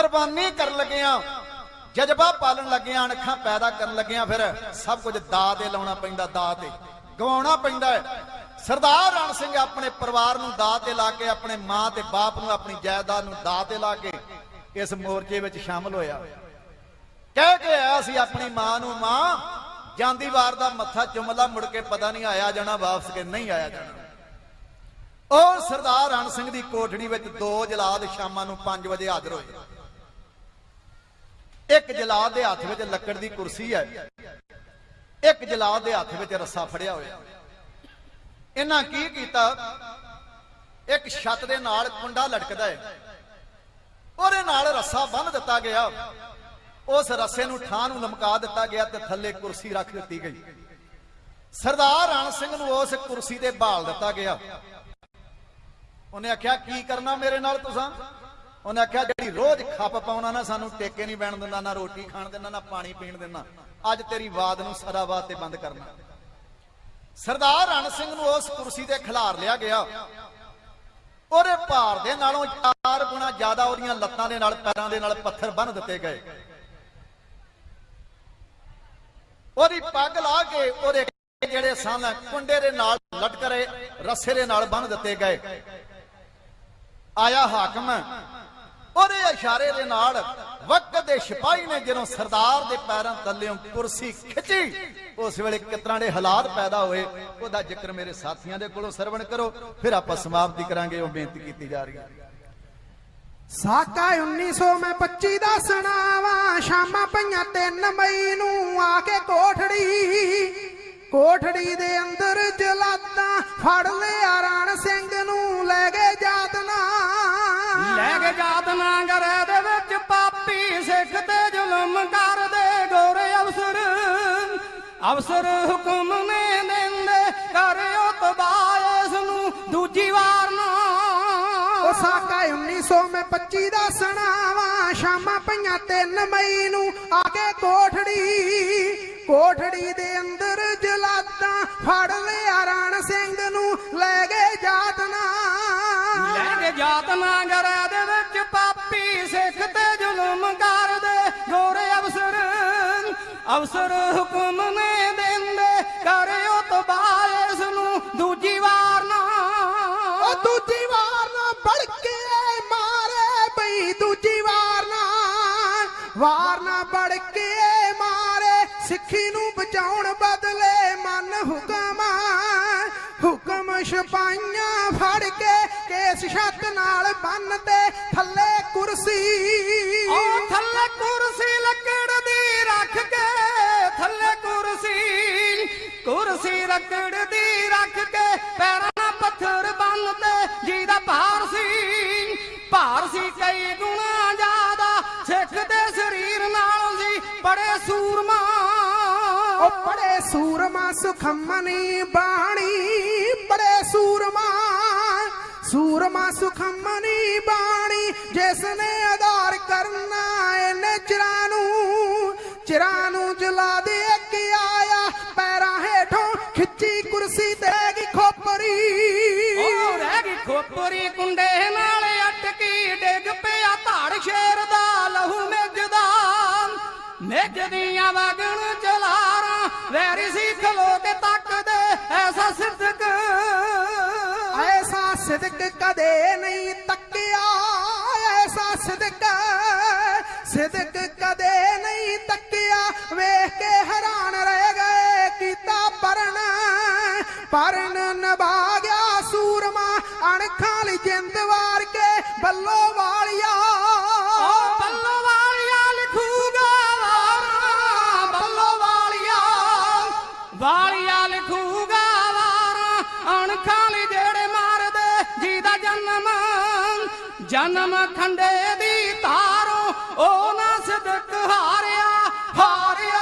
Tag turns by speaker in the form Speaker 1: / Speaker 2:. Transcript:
Speaker 1: ਕੁਰਬਾਨੀ ਕਰਨ ਲੱਗਿਆ ਜਜ਼ਬਾ ਪਾਲਣ ਲੱਗਿਆ ਅਣਖਾਂ ਪੈਦਾ ਕਰਨ ਲੱਗਿਆ ਫਿਰ ਸਭ ਕੁਝ ਦਾ ਤੇ ਲਾਉਣਾ ਪੈਂਦਾ ਦਾਅ ਤੇ ਗਵਾਉਣਾ ਪੈਂਦਾ ਸਰਦਾਰ ਰਣ ਸਿੰਘ ਆਪਣੇ ਪਰਿਵਾਰ ਨੂੰ ਦਾਅ ਤੇ ਲਾ ਕੇ, ਆਪਣੇ ਮਾਂ ਤੇ ਬਾਪ ਨੂੰ, ਆਪਣੀ ਜਾਇਦਾਦ ਨੂੰ ਦਾਅ ਤੇ ਲਾ ਕੇ ਇਸ ਮੋਰਚੇ ਵਿੱਚ ਸ਼ਾਮਲ ਹੋਇਆ। ਕਹਿ ਕੇ ਆਇਆ ਸੀ ਆਪਣੀ ਮਾਂ ਨੂੰ, ਮਾਂ, ਜਾਂਦੀ ਵਾਰ ਦਾ ਮੱਥਾ ਚੁੰਮਲਾ, ਮੁੜ ਕੇ ਪਤਾ ਨਹੀਂ ਆਇਆ ਜਾਣਾ, ਵਾਪਸ ਕੇ ਨਹੀਂ ਆਇਆ ਜਾਣਾ। ਉਹ ਸਰਦਾਰ ਰਣ ਸਿੰਘ ਦੀ ਕੋਠੜੀ ਵਿੱਚ ਦੋ ਜਲਾਦ ਸ਼ਾਮਾਂ ਨੂੰ 5 ਵਜੇ ਹਾਜ਼ਰ ਹੋਏ। ਇੱਕ ਜਲਾਦ ਦੇ ਹੱਥ ਵਿੱਚ ਲੱਕੜ ਦੀ ਕੁਰਸੀ ਹੈ। ਇੱਕ ਜਲਾਦ ਦੇ ਹੱਥ ਵਿੱਚ ਰੱਸਾ ਫੜਿਆ ਹੋਇਆ। ਇਹਨਾਂ ਕੀ ਕੀਤਾ? ਇੱਕ ਛੱਤ ਦੇ ਨਾਲ ਕੁੰਡਾ ਲਟਕਦਾ ਹੈ। ਉਹਦੇ ਨਾਲ ਰੱਸਾ ਬੰਨ ਦਿੱਤਾ ਗਿਆ। ਉਸ ਰੱਸੇ ਨੂੰ ਠਾਂ ਨੂੰ ਲਮਕਾ ਦਿੱਤਾ ਗਿਆ ਤੇ ਥੱਲੇ ਕੁਰਸੀ ਰੱਖ ਦਿੱਤੀ ਗਈ। ਸਰਦਾਰ ਰਣ ਸਿੰਘ ਨੂੰ ਉਸ ਕੁਰਸੀ ਤੇ ਬਾਲ ਦਿੱਤਾ ਗਿਆ। ਉਹਨੇ ਆਖਿਆ, ਕੀ ਕਰਨਾ ਮੇਰੇ ਨਾਲ ਤੁਸੀਂ? ਉਹਨੇ ਆਖਿਆ, ਜਿਹੜੀ ਰੋਜ਼ ਖੱਪ ਪਾਉਣਾ ਨਾ, ਸਾਨੂੰ ਟੇਕੇ ਨਹੀਂ ਬੈਣ ਦਿੰਦਾ, ਨਾ ਰੋਟੀ ਖਾਣ ਦਿੰਦਾ, ਨਾ ਪਾਣੀ ਪੀਣ ਦਿੰਦਾ। ਅੱਜ ਤੇਰੀ ਵਾਦ ਨੂੰ ਸਦਾਬਾਦ ਤੇ ਬੰਦ ਕਰਨਾ। ਸਰਦਾਰ ਰਣ ਸਿੰਘ ਨੂੰ ਉਸ ਕੁਰਸੀ ਤੇ ਖਿਲਾਰ ਲਿਆ ਗਿਆ। ਉਹਦੇ ਭਾਰ ਦੇ ਨਾਲੋਂ ਚਾਰ ਗੁਣਾ ਜ਼ਿਆਦਾ ਉਹਦੀਆਂ ਲੱਤਾਂ ਦੇ ਨਾਲ, ਪੈਰਾਂ ਦੇ ਨਾਲ ਪੱਥਰ ਬੰਨ ਦਿੱਤੇ ਗਏ। ਉਹਦੀ ਪੱਗ ਲਾ ਕੇ ਉਹਦੇ ਜਿਹੜੇ ਸਨ, ਕੁੰਡੇ ਦੇ ਨਾਲ ਲਟਕਰੇ, ਰੱਸੇ ਦੇ ਨਾਲ ਬੰਨ ਦਿੱਤੇ ਗਏ। ਆਇਆ ਹਾਕਮ ਉਹਦੇ ਇਸ਼ਾਰੇ ਦੇ ਨਾਲ ਵਕਤ ਦੇ ਸਿਪਾਹੀ ਨੇ ਜਦੋਂ ਸਰਦਾਰ ਦੇ ਪੈਰਾਂ ਥੱਲੇੋਂ ਕੁਰਸੀ ਖਿੱਚੀ, ਉਸ ਵੇਲੇ ਕਿਤਨਾ ਦੇ ਹਾਲਾਤ ਪੈਦਾ ਹੋਏ, ਉਹਦਾ ਜ਼ਿਕਰ ਮੇਰੇ ਸਾਥੀਆਂ ਦੇ ਕੋਲੋਂ ਸਰਵਣ ਕਰੋ, ਫਿਰ ਆਪਾਂ ਸਮਾਪਤੀ ਕਰਾਂਗੇ, ਉਹ ਬੇਨਤੀ ਕੀਤੀ ਜਾ ਰਹੀ ਹੈ।
Speaker 2: ਸਾਕਾ 1900 ਮੈਂ 25 ਦਾ ਸੁਣਾਵਾ, ਸ਼ਾਮਾਂ ਪਈਆਂ 3 ਮਈ ਨੂੰ ਆ ਕੇ ਕੋਠੜੀ। ਕੋਠੜੀ ਦੇ ਅੰਦਰ ਜਲਾਦਾਂ ਫੜ ਲਿਆ ਰਣ ਸਿੰਘ ਨੂੰ
Speaker 3: ਕੇ ਜਾਤ ਨਾਂਗਰੇ ਦੇ ਵਿੱਚ ਪਾਪੀ ਸਿੱਖ ਤੇ ਜ਼ੁਲਮ ਕਰਦੇ ਗੋਰੇ ਅਫਸਰ ਅਫਸਰ ਹੁਕਮ ਨੇ ਦਿੰਦੇ ਕਰਿਓ ਤਬਾਹ ਇਸ ਨੂੰ ਦੂਜੀ ਵਾਰ ਨਾ।
Speaker 2: ਉਹ ਸਾਕਾ 1900 ਮੈਂ 25 ਦਾ ਸੁਣਾਵਾ ਸ਼ਾਮਾਂ ਪਈਆਂ 3 ਮਈ ਨੂੰ ਆ ਕੇ ਕੋਠੜੀ। ਕੋਠੜੀ ਦੇ ਅੰਦਰ ਜਲਾਦਾਂ ਫੜ ਲਿਆ ਰਣ ਸਿੰਘ ਨੂੰ ਲੈ ਗਏ ਜਾਤਨਾ।
Speaker 3: ਲੈ ਕੇ ਜਾਤ ਨਾਂਗਰੇ ਅਫਸਰ ਹੁਕਮ ਨੇ ਦਿੰਦੇ ਕਰਿਓ ਤਬਾਹ ਇਸ ਨੂੰ ਦੂਜੀ ਵਾਰ ਨਾ।
Speaker 2: ਉਹ ਦੂਜੀ ਵਾਰ ਨਾ ਬੜਕੇ ਮਾਰੇ ਬਈ ਦੂਜੀ ਵਾਰ ਨਾ। ਵਾਰ ਨਾ ਬੜਕੇ ਮਾਰੇ ਸਿੱਖੀ ਨੂੰ ਬਚਾਉਣ ਬਦਲੇ ਮਨ ਹੁਕਮ ਹੁਕਮ ਸਿਪਾਹੀਆਂ ਫੜ ਕੇ ਕੇਸ ਛੱਤ ਨਾਲ ਬੰਨ ਤੇ ਥੱਲੇ ਕੁਰਸੀ।
Speaker 3: ਉਹ ਥੱਲੇ ਕੁਰਸੀ ਰੱਖ ਕੇ ਪੈਰਾਂ ਨਾਲ ਪੱਥਰ ਬੰਨ ਜਿਹਦਾ ਭਾਰ ਸੀ ਭਾਰ ਸੀ ਕਈ ਗੁਣਾ ਜ਼ਿਆਦਾ। ਸਿੱਖ ਦੇ ਸਰੀਰ ਨਾਲ ਸੀ ਬੜੇ ਸੂਰਮਾ।
Speaker 2: ਉਹ ਬੜੇ ਸੂਰਮਾ, ਸੁਖਮਨੀ ਬਾਣੀ ਬੜੇ ਸੂਰਮਾ। ਸੂਰਮਾ, ਸੁਖਮਨੀ ਬਾਣੀ ਜਿਸ ਨੇ ਆਧਾਰ ਕਰਨਾ, ਇਹਨੇ ਚਿਰਾਂ ਨੂੰ ਚਿਰਾਂ ਨੂੰ
Speaker 3: ਮਿੱਜ ਦੀਆਂ ਵਗਣ ਚਲਾਰਾਂ, ਵੈਰੀ ਸੀ ਖਲੋ ਤੱਕਦੇ, ਐਸਾ ਸਿੱਧਕ।
Speaker 2: ਐਸਾ ਸਿਦਕ ਕਦੇ ਨਹੀਂ ਤੱਕਿਆ, ਐਸਾ ਸਿਦਕ ਸਿਦਕ ਕਦੇ ਨਹੀਂ ਤੱਕਿਆ, ਵੇਖ ਕੇ ਹੈਰਾਨ ਰਹਿ ਗਏ ਕੀਤਾ ਪਰਨ ਪਰਨ ਨਭਾ ਗਿਆ ਸੂਰਮਾ, ਅਣਖਾਂ ਲਈ ਜਿੰਦ ਵਾਰ ਕੇ ਬੱਲੋ ਵਾਲਿਆ।
Speaker 3: ਜਨਮ ਖੰਡੇ ਦੀ ਤਾਰੋ ਉਹ ਨਾ ਸਿਦਕ ਹਾਰਿਆ ਹਾਰਿਆ